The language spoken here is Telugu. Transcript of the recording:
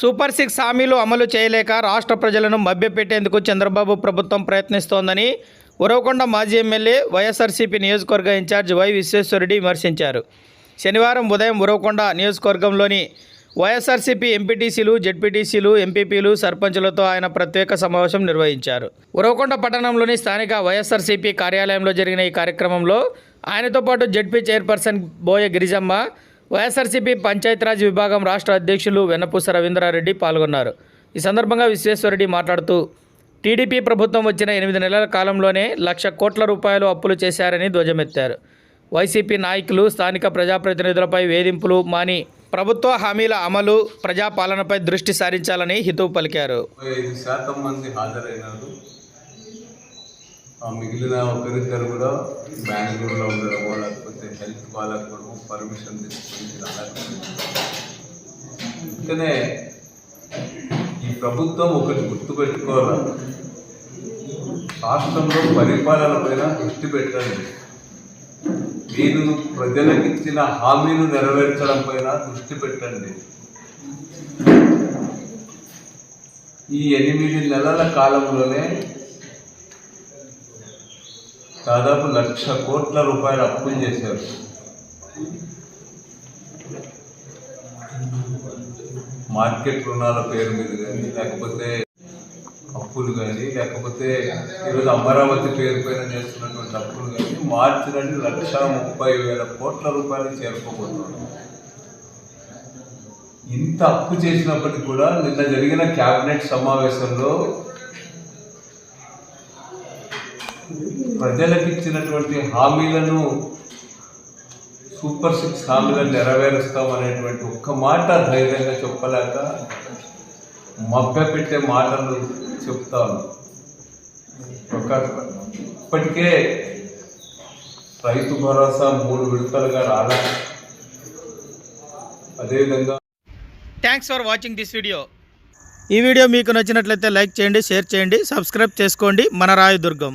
సూపర్ సిక్స్ హామీలు అమలు చేయలేక రాష్ట్ర ప్రజలను మభ్యపెట్టేందుకు చంద్రబాబు ప్రభుత్వం ప్రయత్నిస్తోందని ఉరవకొండ మాజీ ఎమ్మెల్యే వైఎస్ఆర్సీపీ నియోజకవర్గ ఇన్ఛార్జ్ వై విశ్వేశ్వరరెడ్డి విమర్శించారు. శనివారం ఉదయం ఉరవకొండ నియోజకవర్గంలోని వైఎస్ఆర్సీపీ ఎంపీటీసీలు జెడ్పీటీసీలు ఎంపీపీలు సర్పంచులతో ఆయన ప్రత్యేక సమావేశం నిర్వహించారు. ఉరవకొండ పట్టణంలోని స్థానిక వైఎస్ఆర్సీపీ కార్యాలయంలో జరిగిన ఈ కార్యక్రమంలో ఆయనతో పాటు ZP chairperson Boya Girijamma YSRCP Panchayati Raj విభాగం రాష్ట్ర అధ్యక్షులు వెన్నపూస రవీంద్రారెడ్డి పాల్గొన్నారు. ఈ సందర్భంగా విశ్వేశ్వరరెడ్డి మాట్లాడుతూ టీడీపీ ప్రభుత్వం వచ్చిన ఎనిమిది నెలల కాలంలోనే లక్ష కోట్ల రూపాయలు అప్పులు చేశారని ధ్వజమెత్తారు. వైసీపీ నాయకులు స్థానిక ప్రజాప్రతినిధులపై వేధింపులు మాని ప్రభుత్వ హామీల అమలు ప్రజాపాలనపై దృష్టి సారించాలని హితవు పలికారు. శాతం మంది హాజరైనారు. మిగిలిన ఒకరిద్దరు కూడా బెంగళూరులో ఉండడమో లేకపోతే హెల్త్ బాగాలేకపోవడమో పర్మిషన్ తీసుకుని అందుకనే ఈ ప్రభుత్వం ఒకటి గుర్తుపెట్టుకోవాలి? రాష్ట్రంలో పరిపాలన పైన దృష్టి పెట్టండి. మీరు ప్రజలకిచ్చిన హామీలు నెరవేర్చడం పైన దృష్టి పెట్టండి. ఈ ఎనిమిది నెలల కాలంలోనే దాదాపు లక్ష కోట్ల రూపాయలు అప్పులు చేశారు. మార్కెట్ రుణాల పేరు మీద కానీ లేకపోతే అప్పులు కానీ లేకపోతే ఈరోజు అమరావతి పేరు పైన చేస్తున్నటువంటి అప్పులు కానీ మార్చినట్టు లక్ష ముప్పై వేల కోట్ల రూపాయలు చేరుకోబోతున్నారు. ఇంత అప్పు చేసినప్పటికీ కూడా నిన్న జరిగిన క్యాబినెట్ సమావేశంలో ప్రజలకు ఇచ్చినటువంటి హామీలను సూపర్ సిక్స్ హామీలను నెరవేరుస్తాం అనేటువంటి ఒక్క మాట ధైర్యంగా చెప్పలేక మభ్యపెట్టే మాటలు చెప్తాను ఒక ఇప్పటికే రైతు భరోసా మూడు విడతలుగా రాలా. అదేవిధంగా thanks for watching this video ఈ వీడియో మీకు నచ్చినట్లయితే లైక్ చేయండి షేర్ చేయండి సబ్స్క్రైబ్ చేసుకోండి. మన రాయదుర్గం.